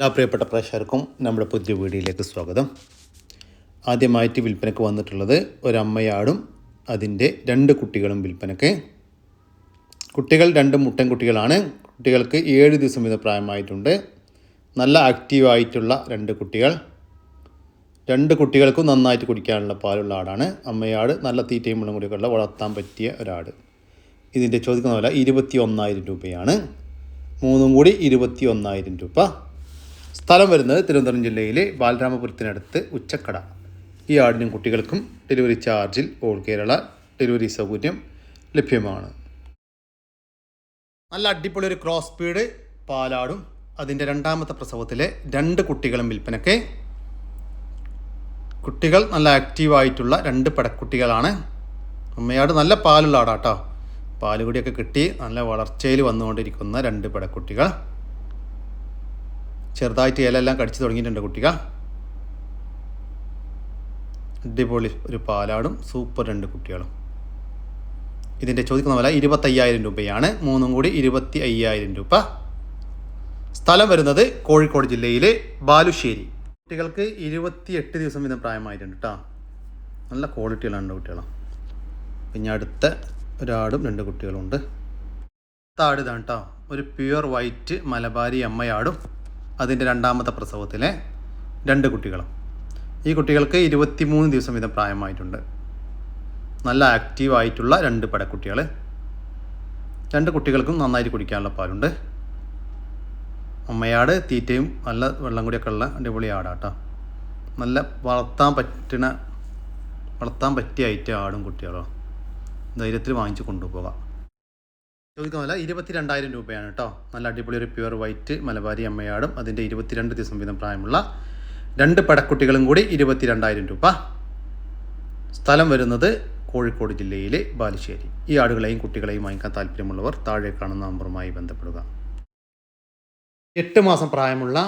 എല്ലാ പ്രിയപ്പെട്ട പ്രേക്ഷകർക്കും നമ്മുടെ പുതിയ വീഡിയോയിലേക്ക് സ്വാഗതം. ആദ്യമായിട്ട് വിൽപ്പനയ്ക്ക് വന്നിട്ടുള്ളത് ഒരമ്മയാടും അതിന്റെ രണ്ട് കുട്ടികളും വിൽപ്പനയ്ക്ക്. കുട്ടികൾ രണ്ട് മുട്ടൻ കുട്ടികളാണ്. കുട്ടികൾക്ക് ഏഴ് ദിവസം വീതം പ്രായമായിട്ടുണ്ട്. നല്ല ആക്റ്റീവായിട്ടുള്ള രണ്ട് കുട്ടികൾ. രണ്ട് കുട്ടികൾക്കും നന്നായിട്ട് കുടിക്കാനുള്ള പാലുള്ള ആടാണ്. അമ്മയാട് നല്ല തീറ്റയും വെള്ളം കൂടിയൊക്കെയുള്ള വളർത്താൻ പറ്റിയ ഒരാട്. ഇതിന്റെ ചോദിക്കുന്ന വില ഇരുപത്തി ഒന്നായിരം രൂപയാണ്. മൂന്നും കൂടി ഇരുപത്തി ഒന്നായിരം രൂപ. സ്ഥലം വരുന്നത് തിരുവനന്തപുരം ജില്ലയിലെ ബാലരാമപുരത്തിനടുത്ത് ഉച്ചക്കട. ഈ ആടിനും കുട്ടികൾക്കും ഡെലിവറി ചാർജിൽ ഓൾ കേരള ഡെലിവറി സൗകര്യം ലഭ്യമാണ്. നല്ല അടിപൊളി ഒരു ക്രോസ് സ്പീഡ് പാലാടും. അതിന്റെ രണ്ടാമത്തെ പ്രസവത്തിലെ രണ്ട് കുട്ടികളും വിൽപ്പനയ്ക്ക്. കുട്ടികൾ നല്ല ആക്റ്റീവായിട്ടുള്ള രണ്ട് പടക്കുട്ടികളാണ്. അമ്മയാട് നല്ല പാലുള്ള ആടാട്ടോ. പാലുകൂടിയൊക്കെ കിട്ടി. നല്ല വളർച്ചയിൽ വന്നുകൊണ്ടിരിക്കുന്ന രണ്ട് പടക്കുട്ടികൾ. ചെറുതായിട്ട് ഇലയെല്ലാം കടിച്ചു തുടങ്ങിയിട്ടുണ്ട് കുട്ടികൾ അടിപൊളി ഒരു പാലാടും സൂപ്പർ രണ്ട് കുട്ടികളും. ഇതിന്റെ ചോദിക്കുന്ന വില ഇരുപത്തയ്യായിരം രൂപയാണ്. മൂന്നും കൂടി ഇരുപത്തി അയ്യായിരം രൂപ. സ്ഥലം വരുന്നത് കോഴിക്കോട് ജില്ലയിലെ ബാലുശ്ശേരി. കുട്ടികൾക്ക് ഇരുപത്തിയെട്ട് ദിവസം വീതം പ്രായമായിട്ടുണ്ട് കേട്ടോ നല്ല ക്വാളിറ്റിയുള്ള കുട്ടികളാണ് പിന്നെ അടുത്ത ഒരാടും രണ്ട് കുട്ടികളുണ്ട്. ഇതാണ് കേട്ടോ ഒരു പ്യുവർ വൈറ്റ് മലബാരി അമ്മയാടും. അതിന്റെ രണ്ടാമത്തെ പ്രസവത്തിലെ രണ്ട് കുട്ടികളും. ഈ കുട്ടികൾക്ക് ഇരുപത്തിമൂന്ന് ദിവസം വീതം പ്രായമായിട്ടുണ്ട്. നല്ല ആക്റ്റീവായിട്ടുള്ള രണ്ട് പടക്കുട്ടികൾ രണ്ട് കുട്ടികൾക്കും നന്നായിട്ട് കുടിക്കാനുള്ള പാലുണ്ട്. അമ്മയാട് തീറ്റയും നല്ല വെള്ളം കൂടിയൊക്കെ ഉള്ള അടിപൊളി ആടാട്ടോ. നല്ല വളർത്താൻ പറ്റുന്ന വളർത്താൻ പറ്റിയ ഐറ്റം ആടും കുട്ടികളോ. ധൈര്യത്തിൽ വാങ്ങിച്ച് കൊണ്ടുപോകാം. ചോദിക്കുന്നില്ല ഇരുപത്തി രണ്ടായിരം രൂപയാണ് കേട്ടോ നല്ല അടിപൊളി ഒരു പ്യുവർ വൈറ്റ് മലബാരി അമ്മയാടും. അതിന്റെ ഇരുപത്തിരണ്ട് ദിവസം വീതം പ്രായമുള്ള രണ്ട് പടക്കുട്ടികളും കൂടി ഇരുപത്തി രണ്ടായിരം രൂപ. സ്ഥലം വരുന്നത് കോഴിക്കോട് ജില്ലയിലെ ബാലുശ്ശേരി. ഈ ആടുകളെയും കുട്ടികളെയും വാങ്ങിക്കാൻ താല്പര്യമുള്ളവർ താഴെ കാണുന്ന നമ്പറുമായി ബന്ധപ്പെടുക. എട്ട് മാസം പ്രായമുള്ള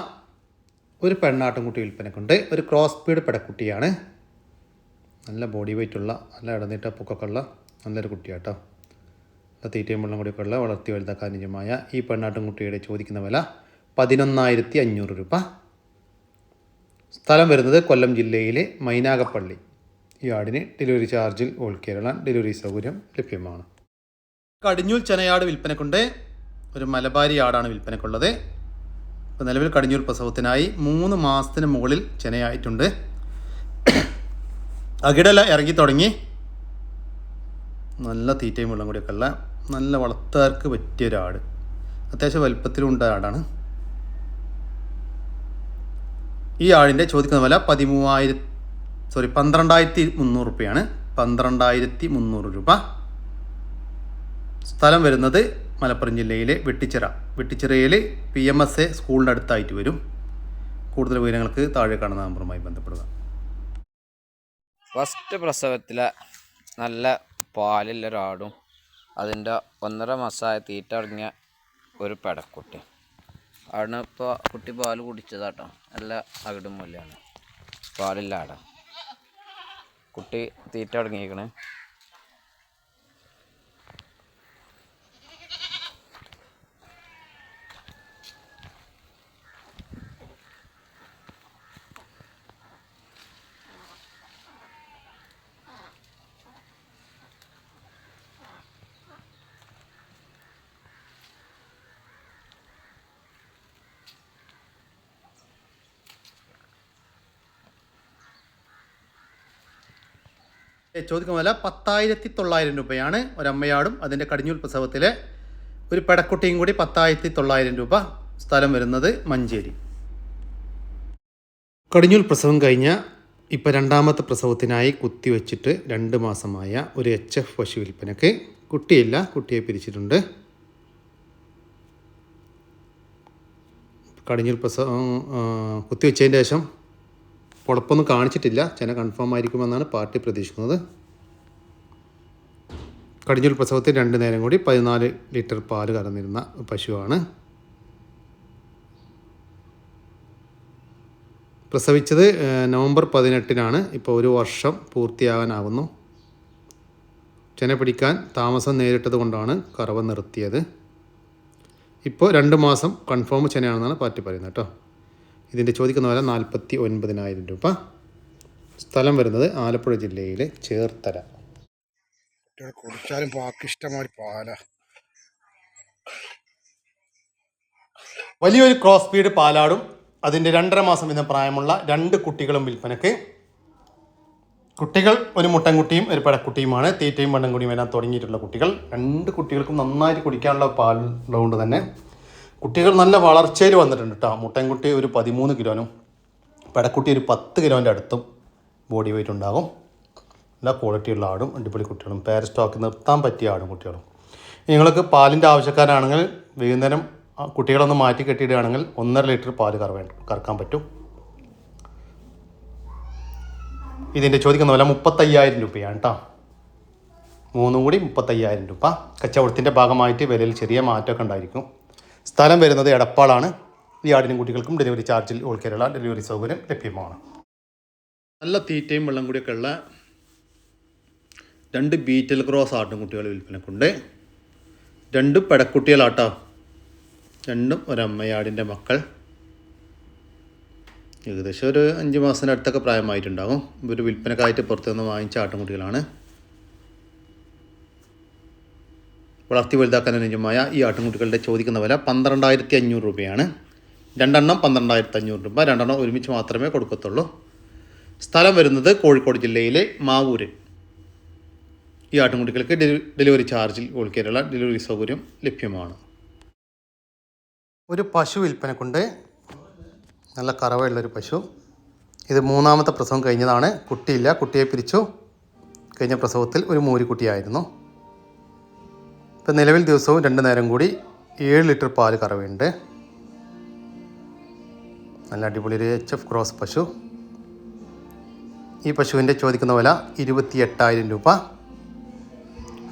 ഒരു പെണ്ണാട്ടുംകുട്ടി വിൽപ്പനക്കുണ്ട്. ഒരു ക്രോസ് പീഡ് പെടക്കുട്ടിയാണ്. നല്ല ബോഡി വെയിറ്റ് ഉള്ള നല്ല ഇടനീട്ട പൊക്കൊക്കെ ഉള്ള നല്ലൊരു കുട്ടിയാട്ടോ. തീറ്റയും വെള്ളം കൂടിയൊക്കെ ഉള്ള വളർത്തി വലുതാക്കാൻ നിജമായ ഈ പെണ്ണാട്ടുംകുട്ടിയുടെ ചോദിക്കുന്ന വില പതിനൊന്നായിരത്തി അഞ്ഞൂറ് രൂപ. സ്ഥലം വരുന്നത് കൊല്ലം ജില്ലയിലെ മൈനാഗപ്പള്ളി. ഈ ആടിന് ഡെലിവറി ചാർജിൽ ഓൾ കേരള ഡെലിവറി സൗകര്യം ലഭ്യമാണ്. കടിഞ്ഞൂൽ ചെനയാട് വിൽപ്പനക്കുണ്ട്. ഒരു മലബാരി ആടാണ് വിൽപ്പനക്കുള്ളത്. ഇപ്പോൾ നിലവിൽ കടിഞ്ഞൂൽ പ്രസവത്തിനായി മൂന്ന് മാസത്തിന് മുകളിൽ ചെനയായിട്ടുണ്ട്. അകിടല ഇറങ്ങി തുടങ്ങി. നല്ല തീറ്റയും വെള്ളം കൂടിയൊക്കെ ഉള്ള നല്ല വളർത്താർക്ക് പറ്റിയ ഒരാട് അത്യാവശ്യം വലുപ്പത്തിലുണ്ട ആടാണ്. ഈ ആടിന്റെ ചോദിക്കുന്ന വില പതിമൂവായിര സോറി പന്ത്രണ്ടായിരത്തി മുന്നൂറ് രൂപയാണ് പന്ത്രണ്ടായിരത്തി മുന്നൂറ് രൂപ. സ്ഥലം വരുന്നത് മലപ്പുറം ജില്ലയിലെ വെട്ടിച്ചിറ. വെട്ടിച്ചിറയിൽ പി എം എസ് എ സ്കൂളിന്റെ അടുത്തായിട്ട് വരും. കൂടുതൽ വിവരങ്ങൾക്ക് താഴെ കാണുന്ന നമ്പറുമായി ബന്ധപ്പെടുക. ഫസ്റ്റ് പ്രസവത്തിലെ നല്ല പാലുള്ള ഒരാടും അതിന്റെ ഒന്നര മാസമായ തീറ്റ അടങ്ങിയ ഒരു പെടക്കുട്ടി. ആണ് ഇപ്പോൾ കുട്ടി പാൽ കുടിച്ചതാട്ടോ. നല്ല അകിടും മൂല്യമാണ് പാലില്ല ആട കുട്ടി തീറ്റ അടങ്ങിയിരിക്കണ്. ചോദിക്കുന്ന വില പത്തായിരത്തി തൊള്ളായിരം രൂപയാണ് ഒരമ്മയാടും അതിന്റെ കടിഞ്ഞൂൽ പ്രസവത്തിലെ ഒരു പെടക്കുട്ടിയും കൂടി പത്തായിരത്തി തൊള്ളായിരം രൂപ സ്ഥലം വരുന്നത് മഞ്ചേരി. കടിഞ്ഞൂൽ പ്രസവം കഴിഞ്ഞ ഇപ്പോൾ രണ്ടാമത്തെ പ്രസവത്തിനായി കുത്തിവെച്ചിട്ട് രണ്ട് മാസമായ ഒരു എച്ച് എഫ് പശു വിൽപ്പനക്ക് കുട്ടിയില്ല കുട്ടിയെ പിരിച്ചിട്ടുണ്ട്. കടിഞ്ഞൂൽ പ്രസവം കുത്തിവെച്ചതിന് ശേഷം പൊളപ്പൊന്നും കാണിച്ചിട്ടില്ല. ചെന കൺഫേം ആയിരിക്കുമെന്നാണ് പാർട്ടി പ്രതീക്ഷിക്കുന്നത്. കടിഞ്ഞൂൽ പ്രസവത്തിൽ രണ്ട് നേരം കൂടി പതിനാല് ലിറ്റർ പാൽ കറന്നിരുന്ന പശുവാണ്. പ്രസവിച്ചത് നവംബർ പതിനെട്ടിനാണ്. ഇപ്പോൾ ഒരു വർഷം പൂർത്തിയാകാനാവുന്നു. ചെന പിടിക്കാൻ താമസം നേരിട്ടത് കൊണ്ടാണ് കറവ നിർത്തിയത്. ഇപ്പോൾ രണ്ട് മാസം കൺഫേം ചെനയാണെന്നാണ് പാർട്ടി പറയുന്നത് കേട്ടോ. ഇതിന്റെ ചോദിക്കുന്ന വില നാൽപ്പത്തി ഒൻപതിനായിരം രൂപ. സ്ഥലം വരുന്നത് ആലപ്പുഴ ജില്ലയിലെ ചേർത്തല. കുടിച്ചാലും പാക്കിഷ്ടമായി പാല. വലിയൊരു ക്രോസ് സ്പീഡ് പാലാടും. അതിന്റെ രണ്ടര മാസം വീതം പ്രായമുള്ള രണ്ട് കുട്ടികളും വിൽപ്പനയ്ക്ക്. കുട്ടികൾ ഒരു മുട്ടൻകുട്ടിയും ഒരു പടക്കുട്ടിയുമാണ്. തീറ്റയും വണ്ണൻകുടിയും എല്ലാം തുടങ്ങിയിട്ടുള്ള കുട്ടികൾ. രണ്ട് കുട്ടികൾക്കും നന്നായിട്ട് കുടിക്കാനുള്ള പാൽ ഉള്ളതുകൊണ്ട് തന്നെ കുട്ടികൾ നല്ല വളർച്ചയിൽ വന്നിട്ടുണ്ട് കേട്ടോ മുട്ടൻകുട്ടി ഒരു പതിമൂന്ന് കിലോനും പടക്കുട്ടി ഒരു പത്ത് കിലോന്റെ അടുത്തും ബോഡി വെയിറ്റ് ഉണ്ടാകും. നല്ല ക്വാളിറ്റിയുള്ള ആടും അടിപൊളി കുട്ടികളും. പേര സ്റ്റോക്ക് നിർത്താൻ പറ്റിയ ആടും കുട്ടികളും. നിങ്ങൾക്ക് പാലിന്റെ ആവശ്യക്കാരാണെങ്കിൽ വൈകുന്നേരം കുട്ടികളൊന്ന് മാറ്റി കെട്ടിയിടുകയാണെങ്കിൽ ഒന്നര ലിറ്റർ പാൽ കറവേ കറക്കാൻ പറ്റും. ഇതിന്റെ ചോദിക്കുന്ന വില മുപ്പത്തയ്യായിരം രൂപയാണ് കേട്ടോ മൂന്നും കൂടി മുപ്പത്തയ്യായിരം രൂപ. കച്ചവടത്തിന്റെ ഭാഗമായിട്ട് വിലയിൽ ചെറിയ മാറ്റമൊക്കെ ഉണ്ടായിരിക്കും. സ്ഥലം വരുന്നത് എടപ്പാളാണ്. ഈ ആടിനും കുട്ടികൾക്കും ഡെലിവറി ചാർജിൽ ഓൾ കേരള ഡെലിവറി സൗകര്യം ലഭ്യമാണ്. നല്ല തീറ്റയും വെള്ളം കൂടിയൊക്കെ ഉള്ള രണ്ട് ബീറ്റൽ ക്രോസ് ആട്ടും കുട്ടികൾ വിൽപ്പനക്കുണ്ട്. രണ്ട് പെടക്കുട്ടികളാട്ടോ. രണ്ടും ഒരമ്മയാടിന്റെ മക്കൾ. ഏകദേശം ഒരു അഞ്ച് മാസത്തിന്റെ അടുത്തൊക്കെ പ്രായമായിട്ടുണ്ടാകും. ഇവർ വിൽപ്പനക്കായിട്ട് പുറത്തുനിന്ന് വാങ്ങിച്ച ആട്ടുംകുട്ടികളാണ് വളർത്തി വലുതാക്കാൻ അനുയോജ്യമായ ഈ ആട്ടുംകുട്ടികളുടെ ചോദിക്കുന്ന വില പന്ത്രണ്ടായിരത്തി അഞ്ഞൂറ് രൂപയാണ്. രണ്ടെണ്ണം പന്ത്രണ്ടായിരത്തി അഞ്ഞൂറ് രൂപ. രണ്ടെണ്ണം ഒരുമിച്ച് മാത്രമേ കൊടുക്കത്തുള്ളൂ. സ്ഥലം വരുന്നത് കോഴിക്കോട് ജില്ലയിലെ മാവൂര്. ഈ ആട്ടുംകുട്ടികൾക്ക് ഡെലി- ഡെലിവറി ചാർജിൽ ഓൾ കേരള ഡെലിവറി സൗകര്യം ലഭ്യമാണ്. ഒരു പശു വിൽപ്പനക്കുണ്ട് നല്ല കറവയുള്ളൊരു പശു. ഇത് മൂന്നാമത്തെ പ്രസവം കഴിഞ്ഞതാണ്. കുട്ടിയില്ല. കുട്ടിയെ പിരിച്ചു. കഴിഞ്ഞ പ്രസവത്തിൽ ഒരു മൂരിക്കുട്ടിയായിരുന്നു ഇപ്പം നിലവിൽ ദിവസവും രണ്ട് നേരം കൂടി ഏഴ് ലിറ്റർ പാൽ കറവയുണ്ട്. നല്ല അടിപൊളി ഒരു എച്ച് എഫ് ക്രോസ് പശു. ഈ പശുവിന്റെ ചോദിക്കുന്ന വില ഇരുപത്തി എട്ടായിരം രൂപ.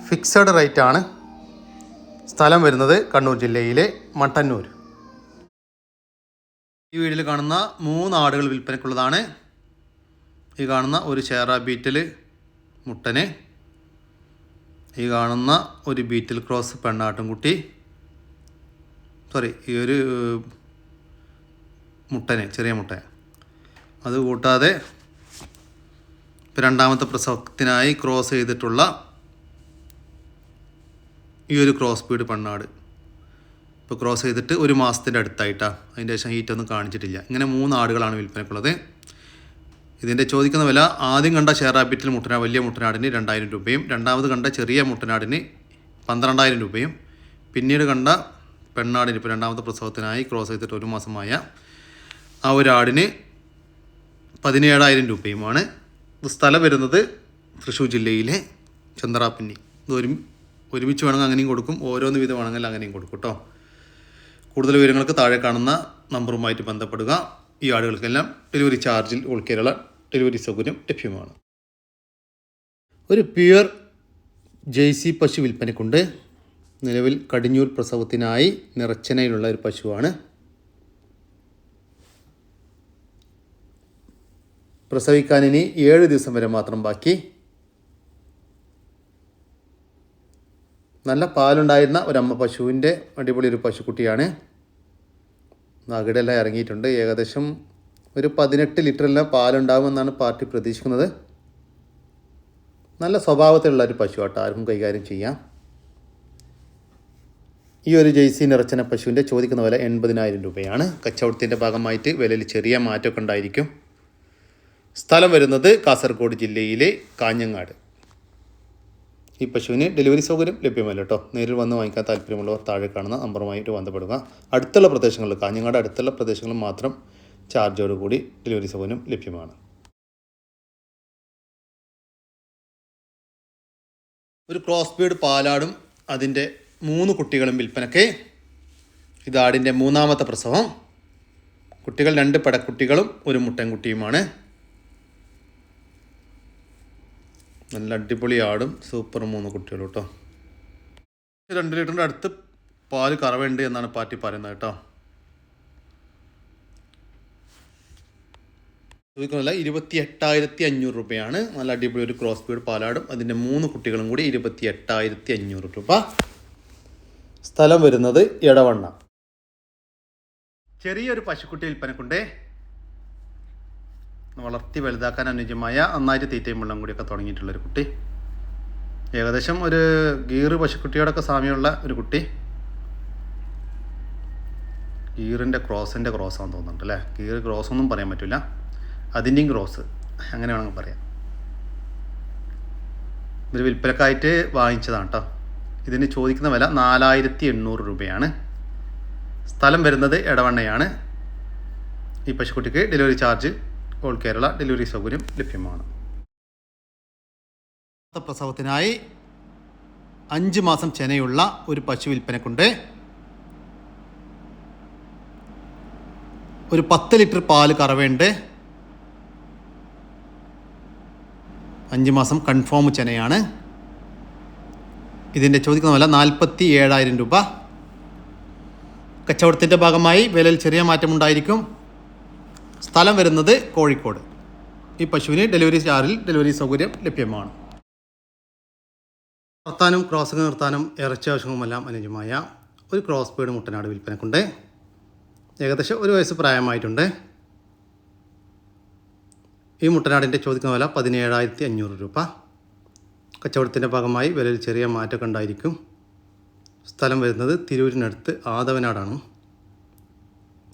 ഫിക്സഡ് റേറ്റ് ആണ്. സ്ഥലം വരുന്നത് കണ്ണൂർ ജില്ലയിലെ മട്ടന്നൂർ. ഈ വീഡിയോയിൽ കാണുന്ന മൂന്ന് ആടുകൾ വിൽപ്പനയ്ക്കുള്ളതാണ്. ഈ കാണുന്ന ഒരു ചേറ ബീറ്റൽ മുട്ടന്. ഈ കാണുന്ന ഒരു ബീറ്റിൽ ക്രോസ് പെണ്ണാട്ടുംകുട്ടി സോറി ഈ ഒരു മുട്ടനെ ചെറിയ മുട്ട. അത് കൂട്ടാതെ രണ്ടാമത്തെ പ്രസവത്തിനായി ക്രോസ് ചെയ്തിട്ടുള്ള ഈ ഒരു ക്രോസ് ബീഡ് പെണ്ണാട്. ഇപ്പോൾ ക്രോസ് ചെയ്തിട്ട് ഒരു മാസത്തിന്റെ അടുത്തായിട്ടാണ് അതിന്റെ ശേഷം ഹീറ്റൊന്നും കാണിച്ചിട്ടില്ല. ഇങ്ങനെ മൂന്ന് ആടുകളാണ് വിൽപ്പനക്കുള്ളത്. ഇതിന്റെ ചോദിക്കുന്ന വില ആദ്യം കണ്ട ഷെയർ ഹാബിറ്റിൽ മുട്ടന വലിയ മുട്ടനാടിന് രണ്ടായിരം രൂപയും രണ്ടാമത് കണ്ട ചെറിയ മുട്ടനാടിന് പന്ത്രണ്ടായിരം രൂപയും പിന്നീട് കണ്ട പെണ്ണാടിന് ഇപ്പോൾ രണ്ടാമത്തെ പ്രസവത്തിനായി ക്രോസ് ചെയ്തിട്ട് ഒരു മാസമായ ആ ഒരു ആടിന് പതിനേഴായിരം രൂപയുമാണ്. സ്ഥലം വരുന്നത് തൃശ്ശൂർ ജില്ലയിലെ ചന്ദ്രാപ്പിന്നി. ഇത് ഒരു ഒരുമിച്ച് വേണമെങ്കിൽ അങ്ങനെയും കൊടുക്കും ഓരോന്ന് വീതം വേണമെങ്കിൽ അങ്ങനെയും കൊടുക്കും കേട്ടോ. കൂടുതൽ വിവരങ്ങൾക്ക് താഴെ കാണുന്ന നമ്പറുമായിട്ട് ബന്ധപ്പെടുക. ഈ ആടുകൾക്കെല്ലാം ഡെലിവറി ചാർജിൽ ഉൾക്കേരള കേരള ഡെലിവറി സൗകര്യം ലഭ്യമാണ്. ഒരു പ്യുവർ ജെയ്സി പശു വിൽപ്പനക്കുണ്ട്. നിലവിൽ കടിഞ്ഞൂൽ പ്രസവത്തിനായി നിറച്ചനയിലുള്ള ഒരു പശുവാണ്. പ്രസവിക്കാൻ ഇനി ഏഴ് ദിവസം വരെ മാത്രം ബാക്കി. നല്ല പാലുണ്ടായിരുന്ന ഒരമ്മ പശുവിന്റെ അടിപൊളി ഒരു പശുക്കുട്ടിയാണ്. നഗടെല്ലാം ഇറങ്ങിയിട്ടുണ്ട്. ഏകദേശം ഒരു പതിനെട്ട് ലിറ്ററിലെ പാലുണ്ടാകുമെന്നാണ് പാർട്ടി പ്രതീക്ഷിക്കുന്നത്. നല്ല സ്വഭാവത്തിലുള്ള ഒരു പശു ആട്ടോ ആർക്കും കൈകാര്യം ചെയ്യാം. ഈ ഒരു ജെയ്സി നിറച്ചന പശുവിന്റെ ചോദിക്കുന്ന വില എൺപതിനായിരം രൂപയാണ്. കച്ചവടത്തിന്റെ ഭാഗമായിട്ട് വിലയിൽ ചെറിയ മാറ്റമൊക്കെ ഉണ്ടായിരിക്കും. സ്ഥലം വരുന്നത് കാസർഗോഡ് ജില്ലയിലെ കാഞ്ഞങ്ങാട്. ഈ പശുവിന് ഡെലിവറി സൗകര്യം ലഭ്യമല്ല കേട്ടോ. നേരിൽ വന്ന് വാങ്ങിക്കാൻ താല്പര്യമുള്ളവർ താഴെ കാണുന്ന നമ്പറുമായിട്ട് ബന്ധപ്പെടുക അടുത്തുള്ള പ്രദേശങ്ങളിൽ കാഞ്ഞങ്ങാട് അടുത്തുള്ള പ്രദേശങ്ങളിൽ മാത്രം ചാർജോടുകൂടി ഡെലിവറി സൗകര്യം ലഭ്യമാണ്. ഒരു ക്രോസ് ബീഡ് പാലാടും അതിന്റെ മൂന്ന് കുട്ടികളും വിൽപ്പനയ്ക്ക്. ഇത് ആടിന്റെ മൂന്നാമത്തെ പ്രസവം. കുട്ടികൾ രണ്ട് പടക്കുട്ടികളും ഒരു മുട്ടൻകുട്ടിയുമാണ്. നല്ല അടിപൊളി ആടും സൂപ്പർ മൂന്ന് കുട്ടികളും കേട്ടോ രണ്ട് ലിറ്ററിന്റെ അടുത്ത് പാൽ കറവുണ്ട് എന്നാണ് പാറ്റി പറയുന്നത് കേട്ടോ. ചോദിക്കുന്നില്ല. ഇരുപത്തി എട്ടായിരത്തി അഞ്ഞൂറ് രൂപയാണ്. നല്ല അടിപൊളി ഒരു ക്രോസ് ബീഡ് പാലാടും. അതിന്റെ മൂന്ന് കുട്ടികളും കൂടി ഇരുപത്തി എട്ടായിരത്തി അഞ്ഞൂറ് രൂപ. സ്ഥലം വരുന്നത് ഇടവണ്ണ ചെറിയൊരു പശുക്കുട്ടി വിൽപ്പനക്കുണ്ടേ. വളർത്തി വലുതാക്കാൻ അനുയോജ്യമായ നന്നായിട്ട് തീറ്റയും വെള്ളം കൂടിയൊക്കെ തുടങ്ങിയിട്ടുള്ളൊരു കുട്ടി. ഏകദേശം ഒരു ഗീറ് പശുക്കുട്ടിയോടൊക്കെ സാമ്യമുള്ള ഒരു കുട്ടി. ഗീറിന്റെ ക്രോസിന്റെ ക്രോസാണെന്ന് തോന്നുന്നുണ്ട് അല്ലേ? ഗീറ് ക്രോസ് ഒന്നും പറയാൻ പറ്റില്ല അതിന്റെയും ക്രോസ് അങ്ങനെ വേണമെങ്കിൽ പറയാം. ഇതൊരു വിൽപ്പനക്കായിട്ട് വാങ്ങിച്ചതാണ് കേട്ടോ ഇതിന് ചോദിക്കുന്ന വില നാലായിരത്തി എണ്ണൂറ് രൂപയാണ്. സ്ഥലം വരുന്നത് ഇടവണ്ണയാണ് ഈ പശുക്കുട്ടിക്ക് delivery charge all Kerala delivery സൗകര്യം ലഭ്യമാണ്. പ്രസവത്തിനായി അഞ്ച് മാസം ചെനയുള്ള ഒരു പശു വിൽപ്പനക്കുണ്ട്. ഒരു പത്ത് ലിറ്റർ പാൽ കറവേണ്ട് അഞ്ച് മാസം കൺഫേം ചെനയാണ് ഇതിന്റെ ചോദിക്കുന്ന വില നാൽപ്പത്തി ഏഴായിരം രൂപ. കച്ചവടത്തിന്റെ ഭാഗമായി വിലയിൽ ചെറിയ മാറ്റമുണ്ടായിരിക്കും സ്ഥലം വരുന്നത് കോഴിക്കോട്. ഈ പശുവിന് ഡെലിവറി ചാർജിൽ ഡെലിവറി സൗകര്യം ലഭ്യമാണ്. നിർത്താനും ക്രോസിംഗ് നിർത്താനും ഇറച്ചി ആവശ്യങ്ങളുമെല്ലാം അനുയോജ്യമായ ഒരു ക്രോസ് ബീഡ് മുട്ടനാട് വിൽപ്പനക്കുണ്ട്. ഏകദേശം ഒരു വയസ്സ് പ്രായമായിട്ടുണ്ട്. ഈ മുട്ടനാടിന്റെ ചോദിക്കുന്ന വില പതിനേഴായിരത്തി അഞ്ഞൂറ് രൂപ. കച്ചവടത്തിന്റെ ഭാഗമായി വിലയിൽ ചെറിയ മാറ്റമൊക്കെ ഉണ്ടായിരിക്കും. സ്ഥലം വരുന്നത് തിരൂരിനടുത്ത് ആദവനാടാണ്.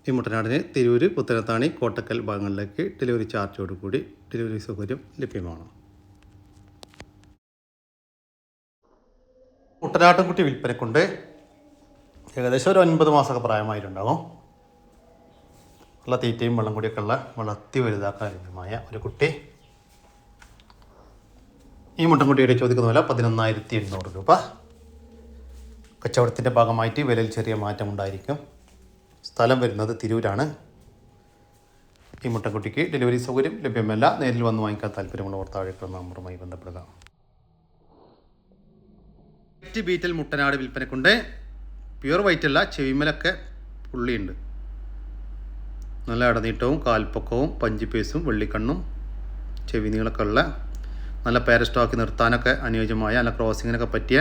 ഈ മുട്ടനാടിന് തിരൂര് പുത്തനത്താണി കോട്ടക്കൽ ഭാഗങ്ങളിലേക്ക് ഡെലിവറി ചാർജോടുകൂടി ഡെലിവറി സൗകര്യം ലഭ്യമാണ്. മുട്ടനാട്ടുംകുട്ടി വിൽപ്പനക്കുണ്ട്. ഏകദേശം ഒരു ഒൻപത് മാസമൊക്കെ പ്രായമായിട്ടുണ്ടാകും ഉള്ള തീറ്റയും വെള്ളം കൂടിയൊക്കെ ഉള്ള വളർത്തി വലുതാക്കാൻ ലഭ്യമായ ഒരു കുട്ടി. ഈ മുട്ടൻകുട്ടിയുടെ ചോദിക്കുന്ന വില പതിനൊന്നായിരത്തി എണ്ണൂറ് രൂപ. കച്ചവടത്തിന്റെ ഭാഗമായിട്ട് വിലയിൽ ചെറിയ മാറ്റമുണ്ടായിരിക്കും സ്ഥലം വരുന്നത് തിരൂരാണ്. ഈ മുട്ടൻകുട്ടിക്ക് ഡെലിവറി സൗകര്യം ലഭ്യമല്ല. നേരിൽ വന്ന് വാങ്ങിക്കാൻ താല്പര്യമുള്ളവർ താഴേക്കുള്ള നമ്പറുമായി ബന്ധപ്പെടുക. വൈറ്റ് ബീറ്റൽ മുട്ടനാട് വിൽപ്പനക്കുണ്ട്. പ്യുവർ വൈറ്റല്ല ചെവിമലൊക്കെ പുള്ളിയുണ്ട്. നല്ല അടനീട്ടവും കാൽപ്പൊക്കവും പഞ്ചിപ്പേസും വെള്ളിക്കണ്ണും ചെവി നീളൊക്കെ ഉള്ള നല്ല പേരസ്റ്റോക്കി നിർത്താനൊക്കെ അനുയോജ്യമായ നല്ല ക്രോസിങ്ങിനൊക്കെ പറ്റിയ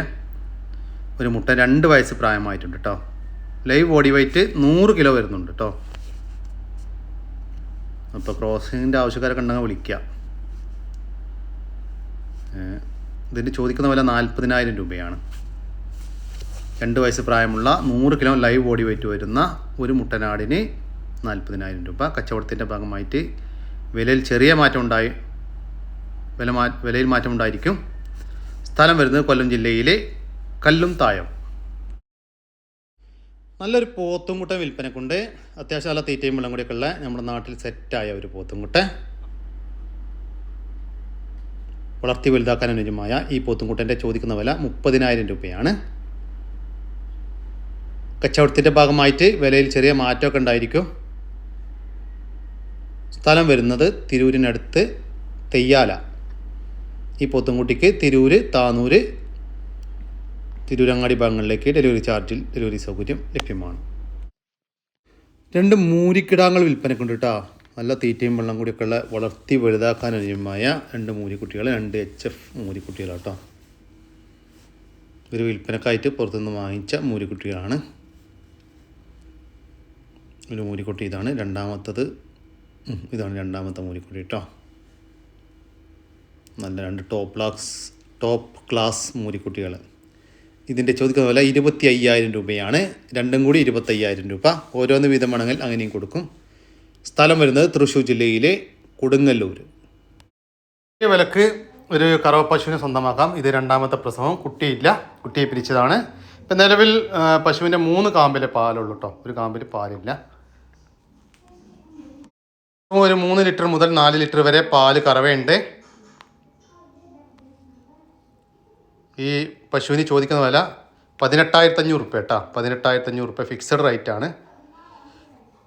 ഒരു മുട്ട രണ്ട് വയസ്സ് പ്രായമായിട്ടുണ്ട് കേട്ടോ ലൈവ് ബോഡി വെയിറ്റ് നൂറ് കിലോ വരുന്നുണ്ട് കേട്ടോ അപ്പോൾ ക്രോസിങ്ങിന്റെ ആവശ്യക്കാരൊക്കെ ഉണ്ടെങ്കിൽ വിളിക്കുക ഇതിന് ചോദിക്കുന്ന വില നാൽപ്പതിനായിരം രൂപയാണ്. രണ്ട് വയസ്സ് പ്രായമുള്ള നൂറ് കിലോ ലൈവ് ബോഡി വെയിറ്റ് വരുന്ന ഒരു മുട്ടനാടിന് നാൽപ്പതിനായിരം രൂപ. കച്ചവടത്തിന്റെ ഭാഗമായിട്ട് വിലയിൽ ചെറിയ മാറ്റം ഉണ്ടായി വില മാ വിലയിൽ മാറ്റം ഉണ്ടായിരിക്കും. സ്ഥലം വരുന്നത് കൊല്ലം ജില്ലയിലെ കല്ലും തായം. നല്ലൊരു പോത്തുംകുട്ട വിൽപ്പനക്കുണ്ട്. അത്യാവശ്യം നല്ല തീറ്റയും വെള്ളം കൂടിയൊക്കെ ഉള്ള നമ്മുടെ നാട്ടിൽ സെറ്റായ ഒരു പോത്തുംകുട്ട വളർത്തി വലുതാക്കാൻ അനുയോജ്യമായ ഈ പോത്തുംകുട്ടന്റെ ചോദിക്കുന്ന വില മുപ്പതിനായിരം രൂപയാണ്. കച്ചവടത്തിന്റെ ഭാഗമായിട്ട് വിലയിൽ ചെറിയ മാറ്റമൊക്കെ ഉണ്ടായിരിക്കും. സ്ഥലം വരുന്നത് തിരൂരിനടുത്ത് തെയ്യാല. ഈ പോത്തുംകുട്ടിക്ക് തിരൂര് താനൂര് തിരൂരങ്ങാടി ഭാഗങ്ങളിലേക്ക് ഡെലിവറി ചാർജിൽ ഡെലിവറി സൗകര്യം ലഭ്യമാണ്. രണ്ട് മൂരിക്കിടാങ്ങൾ വിൽപ്പനക്കുണ്ട് കേട്ടോ. നല്ല തീറ്റയും വെള്ളം കൂടിയൊക്കെ ഉള്ള വളർത്തി വലുതാക്കാൻ അനുയോജ്യമായ രണ്ട് മൂരിക്കുട്ടികൾ രണ്ട് എച്ച് എഫ് മൂരിക്കുട്ടികളാട്ടോ കേട്ടോ. ഒരു വിൽപ്പനക്കായിട്ട് പുറത്തുനിന്ന് വാങ്ങിച്ച മൂരിക്കുട്ടികളാണ്. ഒരു മൂരിക്കുട്ടി ഇതാണ്. രണ്ടാമത്തത് ഇതാണ് രണ്ടാമത്തെ മൂരിക്കുട്ടി കേട്ടോ നല്ല രണ്ട് ടോപ്പ് ക്ലാസ് ടോപ്പ് ക്ലാസ് മൂലിക്കുട്ടികൾ. ഇതിന്റെ ചോദിക്കുന്ന വില ഇരുപത്തി അയ്യായിരം രൂപയാണ്. രണ്ടും കൂടി ഇരുപത്തയ്യായിരം രൂപ. ഓരോന്ന് വീതം വേണമെങ്കിൽ അങ്ങനെയും കൊടുക്കും. സ്ഥലം വരുന്നത് തൃശ്ശൂർ ജില്ലയിലെ കൊടുങ്ങല്ലൂർ വിലക്ക് ഒരു കറവ പശുവിനെ സ്വന്തമാക്കാം. ഇത് രണ്ടാമത്തെ പ്രസവം. കുട്ടിയില്ല. കുട്ടിയെ പിരിച്ചതാണ്. ഇപ്പം നിലവിൽ പശുവിന്റെ മൂന്ന് കാമ്പിലെ പാലുള്ളൂ കേട്ടോ ഒരു കാമ്പിൽ പാലില്ല. ഒരു മൂന്ന് ലിറ്റർ മുതൽ നാല് ലിറ്റർ വരെ പാൽ കറവയുണ്ട്. ഈ പശുവിന് ചോദിക്കുന്ന വില പതിനെട്ടായിരത്തി അഞ്ഞൂറ് റുപ്യ കേട്ടോ. പതിനെട്ടായിരത്തി അഞ്ഞൂറ് റുപ്യ ഫിക്സഡ് റേറ്റ് ആണ്.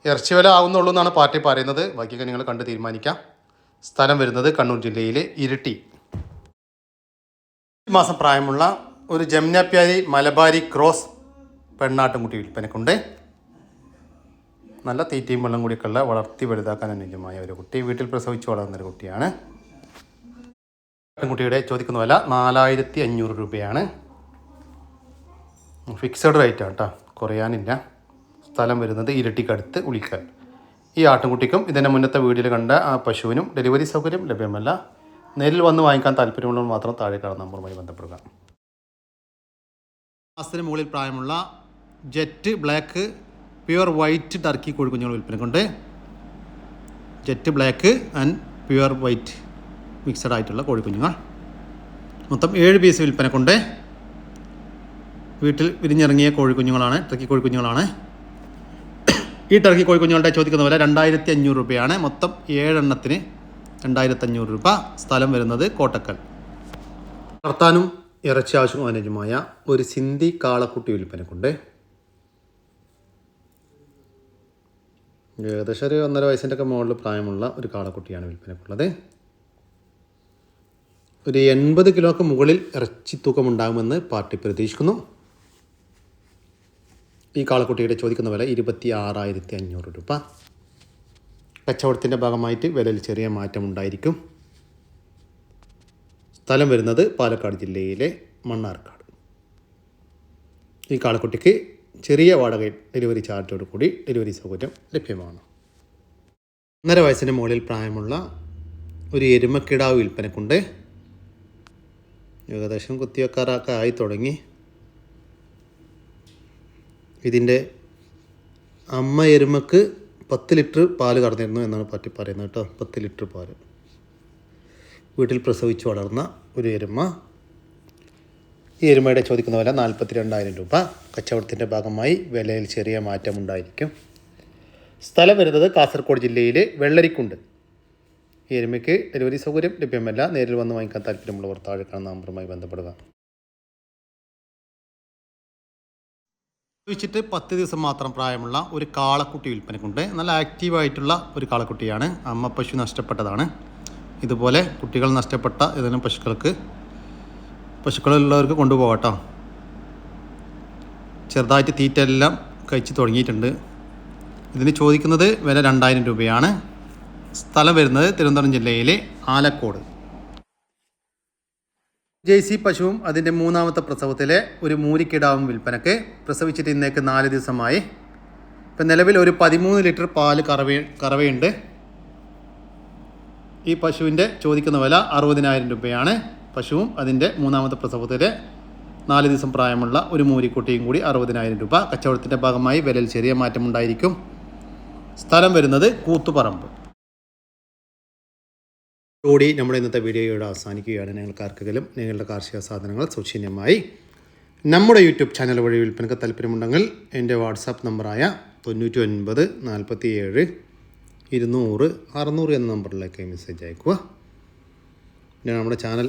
ഇറച്ചി വില ആവുന്നുള്ളൂ എന്നാണ് പാർട്ടി പറയുന്നത്. ബാക്കിയൊക്കെ നിങ്ങൾ കണ്ട് തീരുമാനിക്കാം. സ്ഥലം വരുന്നത് കണ്ണൂർ ജില്ലയിലെ ഇരിട്ടി. മാസം പ്രായമുള്ള ഒരു ജംനാപ്യാരി മലബാരി ക്രോസ് പെണ്ണാട്ടുംകുട്ടി വിൽപ്പനക്കുണ്ട്. നല്ല തീറ്റയും വെള്ളം കൂടിയൊക്കെയുള്ള വളർത്തി വലുതാക്കാൻ അനുയോജ്യമായ ഒരു കുട്ടി വീട്ടിൽ പ്രസവിച്ച് വളർന്നൊരു കുട്ടിയാണ്. കുട്ടിയുടെ ചോദിക്കുന്ന വില നാലായിരത്തി അഞ്ഞൂറ് രൂപയാണ്. ഫിക്സഡ് റേറ്റ് ആണ് കേട്ടോ കുറയാനില്ല. സ്ഥലം വരുന്നത് ഇരട്ടിക്കടുത്ത് ഉളിക്കൽ. ഈ ആട്ടുംകുട്ടിക്കും ഇതിന്റെ മുന്നത്തെ വീഡിയോയിൽ കണ്ട ആ പശുവിനും ഡെലിവറി സൗകര്യം ലഭ്യമല്ല. നേരിൽ വന്ന് വാങ്ങിക്കാൻ താല്പര്യമുള്ളവർ മാത്രം താഴെ കാണുന്ന നമ്പറുമായി ബന്ധപ്പെടുക. മാസത്തിന് മുകളിൽ പ്രായമുള്ള jet black pure white turkey കോഴിക്കുഞ്ഞുങ്ങൾ വിൽപ്പനക്കുണ്ട് jet black and pure white mixed ആയിട്ടുള്ള കോഴിക്കുഞ്ഞുങ്ങൾ മൊത്തം ഏഴ് പീസ് വിൽപ്പനക്കുണ്ട് വീട്ടിൽ വിരിഞ്ഞിറങ്ങിയ കോഴിക്കുഞ്ഞുങ്ങളാണ് ടർക്കി കോഴിക്കുഞ്ഞുങ്ങളാണ് ഈ ടർക്കി കോഴിക്കുഞ്ഞുങ്ങളുടെ ചോദിക്കുന്ന വില രണ്ടായിരത്തി അഞ്ഞൂറ് രൂപയാണ്. മൊത്തം ഏഴെണ്ണത്തിന് രണ്ടായിരത്തി അഞ്ഞൂറ് രൂപ സ്ഥലം വരുന്നത് കോട്ടക്കൽ. വളർത്താനും ഇറച്ചി ആവശ്യം അനുയോജ്യമായ ഒരു സിന്ധി കാളക്കുട്ടി വിൽപ്പനക്കുണ്ട് ഏകദേശം ഒരു ഒന്നര വയസ്സിന്റെ ഒക്കെ മുകളിൽ പ്രായമുള്ള ഒരു കാളക്കുട്ടിയാണ് വിൽപ്പനക്കുള്ളത്. ഒരു എൺപത് കിലോക്ക് മുകളിൽ ഇറച്ചി തൂക്കമുണ്ടാകുമെന്ന് പാർട്ടി പ്രതീക്ഷിക്കുന്നു. ഈ കാളക്കുട്ടിയുടെ ചോദിക്കുന്ന വില ഇരുപത്തി ആറായിരത്തി അഞ്ഞൂറ് രൂപ. കച്ചവടത്തിന്റെ ഭാഗമായിട്ട് വിലയിൽ ചെറിയ മാറ്റം ഉണ്ടായിരിക്കും സ്ഥലം വരുന്നത് പാലക്കാട് ജില്ലയിലെ മണ്ണാർക്കാട്. ഈ കാളക്കുട്ടിക്ക് ചെറിയ വാടകയിൽ ഡെലിവറി ചാർജോട് കൂടി ഡെലിവറി സൗകര്യം ലഭ്യമാണ്. ഒന്നര വയസ്സിന് മുകളിൽ പ്രായമുള്ള ഒരു എരുമക്കിടാവ് വിൽപ്പനക്കുണ്ട്. ഏകദേശം കുത്തിവെക്കാറൊക്കെ ആയി തുടങ്ങി. ഇതിന്റെ അമ്മ എരുമക്ക് പത്ത് ലിറ്റർ പാൽ കറന്നിരുന്നു എന്നാണ് പറ്റി പറയുന്നത് കേട്ടോ. പത്ത് ലിറ്റർ പാൽ. വീട്ടിൽ പ്രസവിച്ച് വളർന്ന ഒരു എരുമ. ഈ എരുമയുടെ ചോദിക്കുന്ന വില നാൽപ്പത്തി രണ്ടായിരം രൂപ. കച്ചവടത്തിന്റെ ഭാഗമായി വിലയിൽ ചെറിയ മാറ്റമുണ്ടായിരിക്കും സ്ഥലം വരുന്നത് കാസർഗോഡ് ജില്ലയിലെ വെള്ളരിക്കുണ്ട്. ഈ എരുമയ്ക്ക് ഡെലിവറി സൗകര്യം ലഭ്യമല്ല. നേരിൽ വന്ന് വാങ്ങിക്കാൻ താല്പര്യമുള്ളവർ താഴെ കാണുന്ന നമ്പറുമായി ബന്ധപ്പെടുക. വെച്ചിട്ട് പത്ത് ദിവസം മാത്രം പ്രായമുള്ള ഒരു കാളക്കുട്ടി വിൽപ്പനക്കുണ്ട്. നല്ല ആക്റ്റീവായിട്ടുള്ള ഒരു കാളക്കുട്ടിയാണ്. അമ്മ പശു നഷ്ടപ്പെട്ടതാണ്. ഇതുപോലെ കുട്ടികൾ നഷ്ടപ്പെട്ട ഏതെങ്കിലും പശുക്കൾക്ക് പശുക്കളുള്ളവർക്ക് കൊണ്ടുപോകട്ടോ. ചെറുതായിട്ട് തീറ്റ എല്ലാം കഴിച്ച് തുടങ്ങിയിട്ടുണ്ട്. ഇതിന് ചോദിക്കുന്നത് വില രണ്ടായിരം രൂപയാണ്. സ്ഥലം വരുന്നത് തിരുവനന്തപുരം ജില്ലയിലെ ആലക്കോട്. ജെയ്സി പശുവും അതിന്റെ മൂന്നാമത്തെ പ്രസവത്തിലെ ഒരു മൂരിക്കിടാവും വിൽപ്പനക്ക് പ്രസവിച്ചിട്ട് ഇന്നേക്ക് നാല് ദിവസമായി. ഇപ്പം നിലവിൽ ഒരു പതിമൂന്ന് ലിറ്റർ പാൽ കറവ കറവയുണ്ട്. ഈ പശുവിന്റെ ചോദിക്കുന്ന വില അറുപതിനായിരം രൂപയാണ്. പശുവും അതിന്റെ മൂന്നാമത്തെ പ്രസവത്തിലെ നാല് ദിവസം പ്രായമുള്ള ഒരു മൂരിക്കുട്ടിയും കൂടി അറുപതിനായിരം രൂപ കച്ചവടത്തിന്റെ ഭാഗമായി വിലയിൽ ചെറിയ മാറ്റമുണ്ടായിരിക്കും. സ്ഥലം വരുന്നത് കൂത്തുപറമ്പ്. ഓടി നമ്മുടെ ഇന്നത്തെ വീഡിയോയുടെ അവസാനിക്കുകയാണ്. നിങ്ങൾക്ക് ആർക്കെങ്കിലും നിങ്ങളുടെ കാർഷിക സാധനങ്ങൾ സൗജന്യമായി നമ്മുടെ യൂട്യൂബ് ചാനൽ വഴി വിൽപ്പനക്ക് താല്പര്യമുണ്ടെങ്കിൽ എന്റെ വാട്സാപ്പ് നമ്പറായ തൊണ്ണൂറ്റി ഒൻപത് നാൽപ്പത്തി ഏഴ് ഇരുന്നൂറ് അറുന്നൂറ് എന്ന നമ്പറിലേക്ക് മെസ്സേജ് അയക്കുക പിന്നെ നമ്മുടെ ചാനൽ